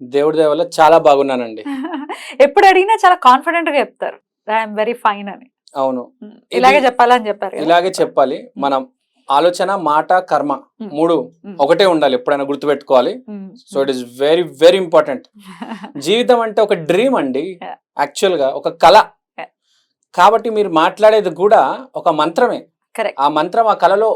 దేవుడి దయ వల్ల చాలా బాగున్నానండి ఎప్పుడు అడిగినా చాలా కాన్ఫిడెంట్గా చెప్తారు ఐఎమ్ వెరీ ఫైన్ అని అవును ఇలాగే చెప్పాలని చెప్పారు? ఇలాగే చెప్పాలి మనం ఆలోచన మాట కర్మ. మూడు. ఒకటే ఉండాలి ఎప్పుడైనా గుర్తుపెట్టుకోవాలి. So it is very very important జీవితం అంటే ఒక డ్రీమ్ అండి. యాక్చువల్గా ఒక కళ. కాబట్టి మీరు మాట్లాడేది కూడా ఒక మంత్రమే. ఆ మంత్రం ఆ కళలో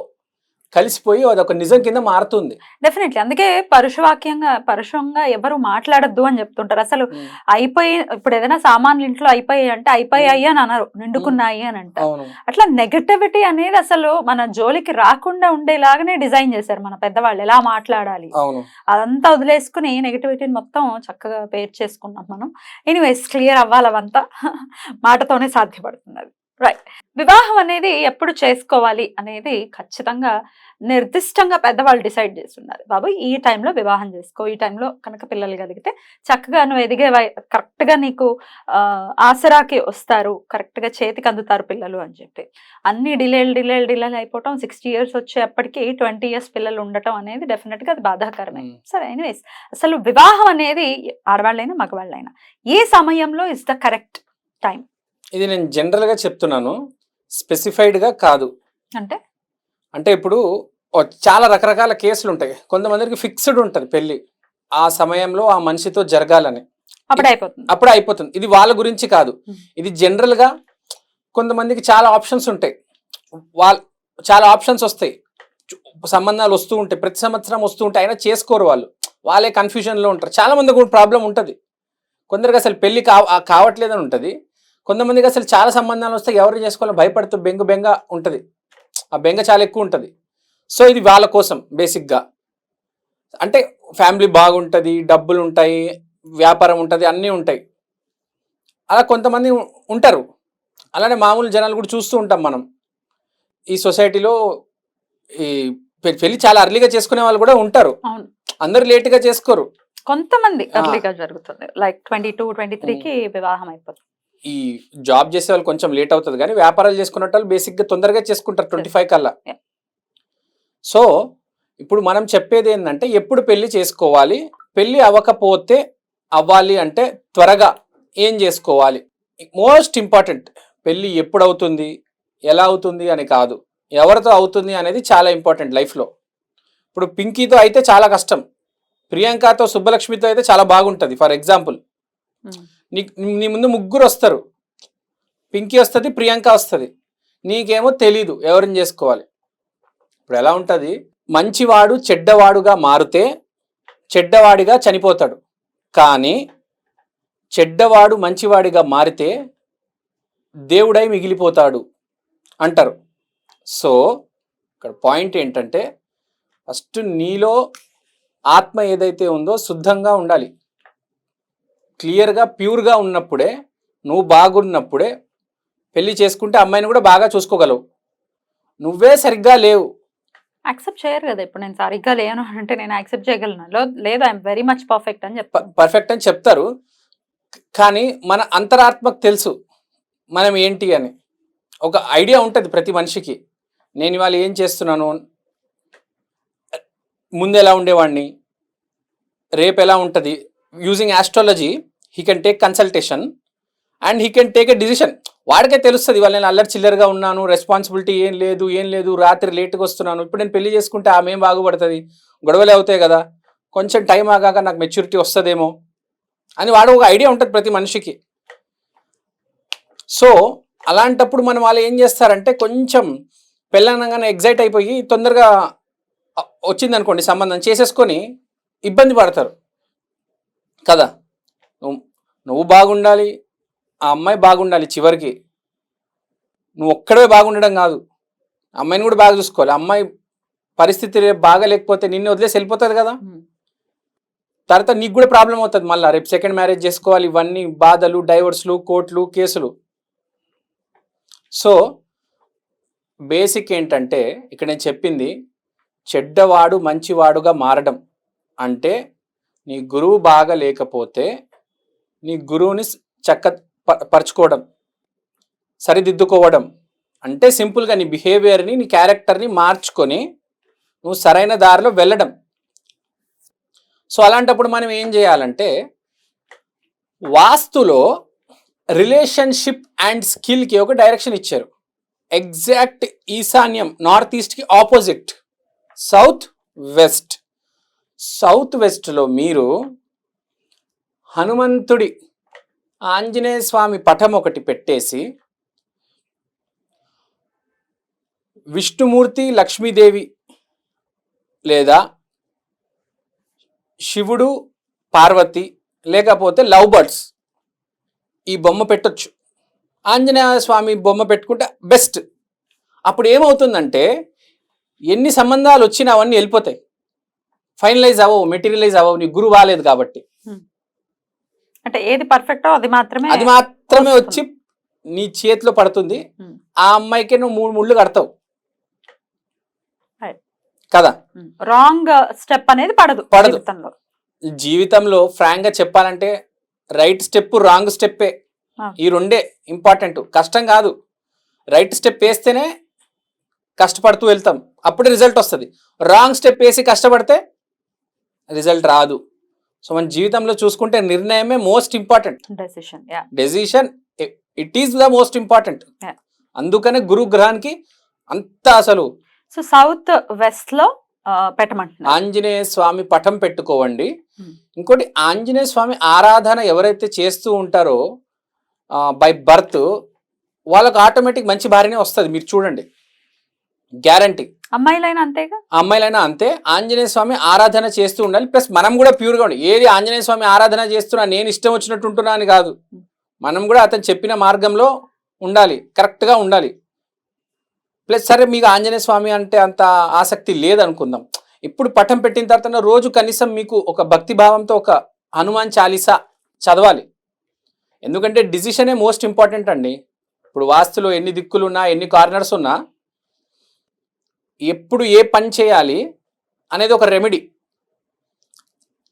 కలిసిపోయి అది ఒక నిజం కింద మారుతుంది. డెఫినెట్లీ అందుకే పరుషవాక్యంగా పరుషంగా ఎవరు మాట్లాడద్దు అని చెప్తుంటారు. అసలు అయిపోయి ఇప్పుడు ఏదైనా సామాన్లు ఇంట్లో అయిపోయాయి అంటే అయిపోయాయి అని అన్నారు నిండుకున్నాయి అని అవును. అట్లా నెగటివిటీ అనేది అసలు మన జోలికి రాకుండా ఉండేలాగానే డిజైన్ చేశారు మన పెద్దవాళ్ళు. ఎలా మాట్లాడాలి? అదంతా వదిలేసుకుని నెగటివిటీని మొత్తం చక్కగా పేర్ చేసుకున్నాం మనం. ఎనీవేస్ క్లియర్ అవ్వాలి అవంతా. మాటతోనే సాధ్యపడుతుంది రైట్ వివాహం అనేది ఎప్పుడు చేసుకోవాలి అనేది ఖచ్చితంగా నిర్దిష్టంగా పెద్దవాళ్ళు డిసైడ్ చేస్తున్నారు. బాబు ఈ టైంలో వివాహం చేసుకో ఈ టైంలో కనుక పిల్లలు కలిగితే చక్కగా నువ్వు ఎదిగే వయ- correct గా నీకు ఆసరాకి వస్తారు correct గా చేతికి అందుతారు పిల్లలు అని చెప్పి. అన్ని డిలేలు డిలేలు డిలేలు అయిపోవటం సిక్స్టీ ఇయర్స్ వచ్చేప్పటికి ట్వంటీ ఇయర్స్ పిల్లలు ఉండటం అనేది definite గా అది బాధాకరమే. సరే ఎనీవేస్ అసలు వివాహం అనేది ఆడవాళ్ళైనా మగవాళ్ళైనా ఏ సమయంలో ఇస్ ద కరెక్ట్ టైం? ఇది నేను జనరల్గా చెప్తున్నాను. స్పెసిఫైడ్గా కాదు. అంటే? అంటే ఇప్పుడు చాలా రకరకాల కేసులు ఉంటాయి కొంతమందికి ఫిక్స్డ్ ఉంటుంది పెళ్ళి ఆ సమయంలో ఆ మనిషితో జరగాలని. అప్పుడు అయిపోతుంది. అప్పుడు అయిపోతుంది. ఇది వాళ్ళ గురించి కాదు. ఇది జనరల్గా కొంతమందికి చాలా ఆప్షన్స్ ఉంటాయి. వాళ్ళ చాలా ఆప్షన్స్ వస్తాయి. సంబంధాలు వస్తూ ఉంటాయి. ప్రతి సంవత్సరం వస్తూ ఉంటాయి. అయినా చేసుకోరు వాళ్ళు. వాళ్ళే కన్ఫ్యూజన్లో ఉంటారు. చాలా మందికి కూడా ప్రాబ్లం ఉంటుంది. కొందరికి అసలు పెళ్ళి కావ ఆ కావట్లేదని ఉంటుంది. కొంతమందికి అసలు చాలా సంబంధాలు వస్తే ఎవరు చేసుకోవాలో భయపడుతూ బెంగ బెంగ ఉంటుంది. ఆ బెంగ చాలా ఎక్కువ ఉంటుంది. సో ఇది వాళ్ళ కోసం బేసిక్గా. అంటే ఫ్యామిలీ బాగుంటుంది డబ్బులు ఉంటాయి వ్యాపారం ఉంటుంది అన్నీ ఉంటాయి. అలా కొంతమంది ఉంటారు. అలానే మామూలు జనాలు కూడా చూస్తూ ఉంటాం మనం. ఈ సొసైటీలో ఈ పెళ్ళి చాలా అర్లీగా చేసుకునే వాళ్ళు కూడా ఉంటారు. అందరు లేటుగా చేసుకోరు. కొంతమంది ఆ. ఎర్లీగా జరుగుతుంది. లైక్ ట్వంటీ టూ ట్వంటీ కి వివాహం అయిపోతుంది. ఈ జాబ్ చేసే వాళ్ళు కొంచెం లేట్ అవుతుంది కానీ వ్యాపారాలు చేసుకునే వాళ్ళు బేసిక్గా తొందరగా చేసుకుంటారు ట్వంటీ ఫైవ్ కల్లా. సో ఇప్పుడు మనం చెప్పేది ఏంటంటే ఎప్పుడు పెళ్ళి చేసుకోవాలి పెళ్ళి అవ్వకపోతే అవ్వాలి అంటే త్వరగా ఏం చేసుకోవాలి? మోస్ట్ ఇంపార్టెంట్ పెళ్ళి ఎప్పుడు అవుతుంది ఎలా అవుతుంది అని కాదు. ఎవరితో అవుతుంది అనేది చాలా ఇంపార్టెంట్ లైఫ్లో. ఇప్పుడు పింకీతో అయితే చాలా కష్టం ప్రియాంకతో సుబ్బలక్ష్మితో అయితే చాలా బాగుంటుంది. For example. మ్మ్. నీ నీ ముందు ముగ్గురు వస్తారు. పింకీ వస్తుంది ప్రియాంక వస్తుంది. నీకేమో తెలీదు ఎవరిని చేసుకోవాలి. ఇప్పుడు ఎలా ఉంటుంది? మంచివాడు చెడ్డవాడుగా మారితే చెడ్డవాడిగా చనిపోతాడు. కానీ చెడ్డవాడు మంచివాడిగా మారితే దేవుడై మిగిలిపోతాడు అంటారు. సో ఇక్కడ పాయింట్ ఏంటంటే ఫస్ట్ నీలో ఆత్మ ఏదైతే ఉందో శుద్ధంగా ఉండాలి. క్లియర్గా ప్యూర్గా ఉన్నప్పుడే నువ్వు బాగున్నప్పుడే పెళ్ళి చేసుకుంటే అమ్మాయిని కూడా బాగా చూసుకోగలవు. నువ్వే సరిగ్గా లేవు. యాక్సెప్ట్ చేయరు కదా ఇప్పుడు నేను సరిగ్గా లేను అంటే నేను యాక్సెప్ట్ చేయగలను. లేదు ఐఎమ్ వెరీ మచ్ పర్ఫెక్ట్ అని చెప్తాను. పర్ఫెక్ట్ అని చెప్తారు. కానీ మన అంతరాత్మకు తెలుసు మనం ఏంటి అని. ఒక ఐడియా ఉంటుంది ప్రతి మనిషికి. నేను ఇవాళ ఏం చేస్తున్నాను? ముందు ఎలా ఉండేవాడిని? రేపు ఎలా ఉంటుంది? Using astrology he can take consultation and he can take a decision వాడికే తెలుస్తుంది ఇవాళ నేను అల్లరి చిల్లరగా ఉన్నాను రెస్పాన్సిబిలిటీ ఏం లేదు ఏం లేదు రాత్రి లేట్గా వస్తున్నాను ఇప్పుడు నేను పెళ్ళి చేసుకుంటే ఆమె ఏం బాగుపడుతుంది? గొడవలే అవుతాయి కదా కొంచెం టైం ఆగాక నాకు మెచ్యూరిటీ వస్తుందేమో అని వాడు ఒక ఐడియా ఉంటుంది ప్రతి మనిషికి. సో అలాంటప్పుడు మనం వాళ్ళు ఏం చేస్తారంటే కొంచెం పెళ్ళనగానే ఎగ్జైట్ అయిపోయి తొందరగా వచ్చింది అనుకోండి సంబంధం చేసేసుకొని ఇబ్బంది పడతారు. కదా? నువ్వు నువ్వు బాగుండాలి ఆ అమ్మాయి బాగుండాలి చివరికి. నువ్వు ఒక్కడే బాగుండడం కాదు. అమ్మాయిని కూడా బాగా చూసుకోవాలి. అమ్మాయి పరిస్థితి బాగా లేకపోతే నిన్ను వదిలేసి వెళ్ళిపోతుంది కదా? తర్వాత నీకు కూడా ప్రాబ్లం అవుతుంది మళ్ళీ. రేపు సెకండ్ మ్యారేజ్ చేసుకోవాలి. ఇవన్నీ బాధలు డైవర్స్లు కోర్టులు కేసులు. సో బేసిక్ ఏంటంటే ఇక్కడ నేను చెప్పింది చెడ్డవాడు మంచివాడుగా మారడం. అంటే నీ గురువు బాగా లేకపోతే నీ గురువుని చక్క ప- పరుచుకోవడం సరిదిద్దుకోవడం అంటే సింపుల్గా నీ బిహేవియర్ని నీ క్యారెక్టర్ని మార్చుకొని నువ్వు సరైన దారిలో వెళ్ళడం. సో అలాంటప్పుడు మనం ఏం చేయాలంటే వాస్తులో రిలేషన్షిప్ అండ్ స్కిల్కి ఒక డైరెక్షన్ ఇచ్చారు. ఎగ్జాక్ట్ ఈశాన్యం నార్త్ ఈస్ట్కి ఆపోజిట్ సౌత్ వెస్ట్. సౌత్ వెస్ట్లో మీరు హనుమంతుడి ఆంజనేయ స్వామి పటం ఒకటి పెట్టేసి విష్ణుమూర్తి లక్ష్మీదేవి లేదా శివుడు పార్వతి లేకపోతే లవ్ బర్డ్స్ ఈ బొమ్మ పెట్టొచ్చు. ఆంజనేయ స్వామి బొమ్మ పెట్టుకుంటే బెస్ట్. అప్పుడు ఏమవుతుందంటే ఎన్ని సంబంధాలు వచ్చినా అవన్నీ వెళ్ళిపోతాయి. ఫైనలైజ్ అవ్వవు మెటీరియలైజ్ అవ్వవు నీ గురువు బాగాలేదు కాబట్టి. అంటే ఏది పర్ఫెక్టో అది మాత్రమే అది మాత్రమే వచ్చి నీ చేతిలో పడుతుంది. ఆ అమ్మాయికి నువ్వు మూడు ముళ్ళు కడతావు. కదా? రాంగ్ స్టెప్ అనేది పడదు పడదు. జీవితంలో. ఫ్రాంక్గా చెప్పాలంటే రైట్ స్టెప్ రాంగ్ స్టెప్పే. ఈ రెండే ఇంపార్టెంట్ కష్టం కాదు. రైట్ స్టెప్ వేస్తేనే కష్టపడుతూ వెళ్తాం. అప్పుడే రిజల్ట్ వస్తుంది. రాంగ్ స్టెప్ వేసి కష్టపడితే రిజల్ట్ రాదు. సో మన జీవితంలో చూసుకుంటే నిర్ణయమే most important decision decision it is the most important. అందుకనే గురు గ్రహానికి అంత అసలు సో సౌత్ వెస్ట్లో పెట్టమంటున్నారు. ఆంజనేయ స్వామి పటం పెట్టుకోవండి. Hmm. ఇంకోటి ఆంజనేయ స్వామి ఆరాధన ఎవరైతే చేస్తూ ఉంటారో బై బర్త్ వాళ్ళకు ఆటోమేటిక్ మంచి భార్యనే వస్తుంది మీరు చూడండి. గ్యారంటీ అమ్మాయిలైనా అంతేగా? అమ్మాయిలైనా అంతే. ఆంజనేయ స్వామి ఆరాధన చేస్తూ ఉండాలి. ప్లస్ మనం కూడా ప్యూర్గా ఉండాలి ఏది ఆంజనేయ స్వామి ఆరాధన చేస్తున్నా నేను ఇష్టం వచ్చినట్టు ఉంటున్నా అని కాదు. మనం కూడా అతను చెప్పిన మార్గంలో ఉండాలి. కరెక్ట్గా ఉండాలి. ప్లస్ సరే మీకు ఆంజనేయ స్వామి అంటే అంత ఆసక్తి లేదనుకుందాం. ఇప్పుడు పటం పెట్టిన తర్వాత రోజు కనీసం మీకు ఒక భక్తి భావంతో ఒక హనుమాన్ చాలీసా చదవాలి. ఎందుకంటే డిసిషనే మోస్ట్ ఇంపార్టెంట్ అండి. ఇప్పుడు వాస్తులో ఎన్ని దిక్కులు ఉన్నా ఎన్ని కార్నర్స్ ఉన్నా ఎప్పుడు ఏ పని చేయాలి అనేది ఒక రెమెడీ.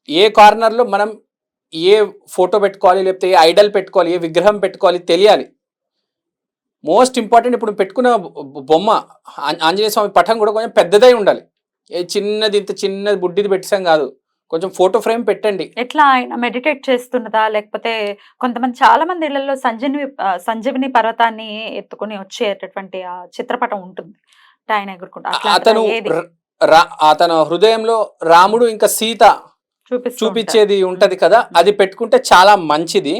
ఏ కార్నర్లో మనం ఏ ఫోటో పెట్టుకోవాలి లేకపోతే ఏ ఐడల్ పెట్టుకోవాలి ఏ విగ్రహం పెట్టుకోవాలి తెలియాలి. మోస్ట్ ఇంపార్టెంట్ ఇప్పుడు పెట్టుకున్న బొమ్మ ఆంజనేయ స్వామి పటం కూడా కొంచెం పెద్దదై ఉండాలి. ఏ చిన్నది ఇంత చిన్నది బుడ్డిది పెట్టాం కాదు. కొంచెం ఫోటో ఫ్రేమ్ పెట్టండి. ఎట్లా ఆయన మెడిటేట్ చేస్తున్నదా? లేకపోతే కొంతమంది చాలా మంది ఇళ్ళలో సంజీవి సంజీవిని పర్వతాన్ని ఎత్తుకుని వచ్చేటటువంటి ఆ చిత్రపటం ఉంటుంది. ఆయన అతను అతను హృదయంలో రాముడు ఇంకా సీత చూపించేది ఉంటది కదా అది పెట్టుకుంటే చాలా మంచిది.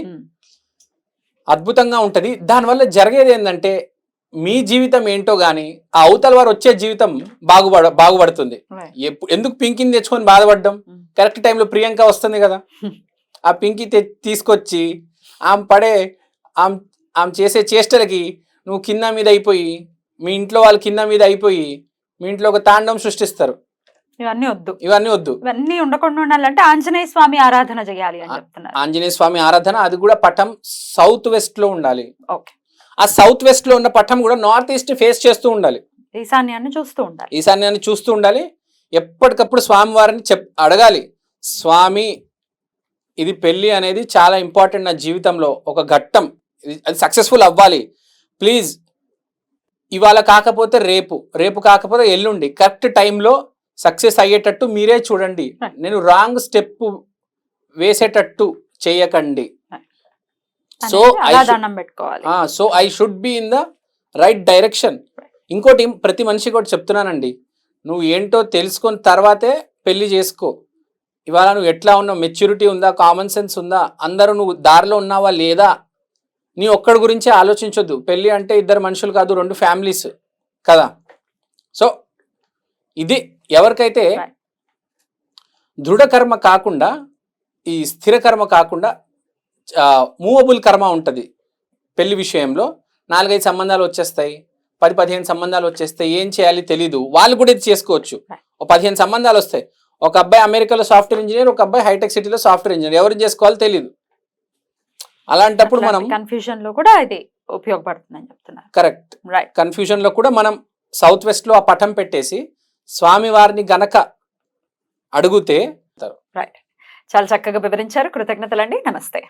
అద్భుతంగా ఉంటది. దానివల్ల జరిగేది ఏంటంటే మీ జీవితం ఏంటో గాని ఆ అవతల వారు వచ్చే జీవితం బాగుపడ బాగుపడుతుంది. ఎందుకు పింకిని తెచ్చుకొని బాధపడడం. కరెక్ట్ టైంలో ప్రియాంక వస్తుంది కదా. ఆ పింకి తె- తీసుకొచ్చి ఆమె పడే ఆమె ఆమె చేసే చేష్టలకి నువ్వు కింద మీద అయిపోయి మీ ఇంట్లో వాళ్ళు కింద మీద అయిపోయి మీ ఇంట్లో ఒక తాండం సృష్టిస్తారు. ఇవన్నీ వద్దు. ఇవన్నీ వద్దు. ఇవన్నీ ఉండకుండా ఉండాలంటే ఆంజనేయ స్వామి ఆరాధన చేయాలి అని చెప్తున్నారు. ఆంజనేయ స్వామి ఆరాధన అది కూడా పటం సౌత్ వెస్ట్లో ఉండాలి. ఓకే. ఆ సౌత్ వెస్ట్లో ఉన్న పటం కూడా నార్త్ ఈస్ట్ ఫేస్ చేస్తూ ఉండాలి. ఈశాన్యాన్ని చూస్తూ ఉండాలి. ఈశాన్యాన్ని చూస్తూ ఉండాలి. ఎప్పటికప్పుడు స్వామి వారిని చెప్ అడగాలి. స్వామి ఇది పెళ్ళి అనేది చాలా ఇంపార్టెంట్ నా జీవితంలో. ఒక ఘట్టం. అది సక్సెస్ఫుల్ అవ్వాలి. ప్లీజ్ ఇవాళ కాకపోతే రేపు రేపు కాకపోతే ఎల్లుండి. కరెక్ట్ టైంలో సక్సెస్ అయ్యేటట్టు మీరే చూడండి. నేను రాంగ్ స్టెప్ వేసేటట్టు చేయకండి. So so I should be in the right direction ఇంకోటి ప్రతి మనిషి కూడా చెప్తున్నానండి. నువ్వు ఏంటో తెలుసుకున్న తర్వాతే పెళ్ళి చేసుకో. ఇవాళ నువ్వు ఎట్లా ఉన్నావు? మెచ్యూరిటీ ఉందా? కామన్ సెన్స్ ఉందా? అందరూ నువ్వు దారిలో ఉన్నావా? లేదా? నీ ఒక్కడి గురించే ఆలోచించొద్దు. పెళ్ళి అంటే ఇద్దరు మనుషులు కాదు రెండు ఫ్యామిలీస్ కదా. సో ఇది ఎవరికైతే Right. దృఢ కర్మ కాకుండా ఈ స్థిర కర్మ కాకుండా మూవబుల్ కర్మ ఉంటుంది పెళ్ళి విషయంలో. నాలుగైదు సంబంధాలు వచ్చేస్తాయి. పది పదిహేను సంబంధాలు వచ్చేస్తాయి. ఏం చేయాలి తెలీదు. వాళ్ళు కూడా ఇది చేసుకోవచ్చు. ఓ పదిహేను సంబంధాలు వస్తాయి. ఒక అబ్బాయి అమెరికాలో సాఫ్ట్వేర్ ఇంజనీర్ ఒక అబ్బాయి హైటెక్ సిటీలో సాఫ్ట్వేర్ ఇంజనీర్. ఎవరు చేసుకోవాలో తెలియదు అలాంటప్పుడు మనం కన్ఫ్యూజన్లో కూడా ఇది ఉపయోగపడుతుందని చెప్తున్నారు. కరెక్ట్ రైట్ కన్ఫ్యూజన్లో కూడా మనం సౌత్ వెస్ట్లో ఆ పటం పెట్టేసి స్వామి వారిని గనక అడిగితే రైట్ చాలా చక్కగా వివరించారు. కృతజ్ఞతలండి. నమస్తే.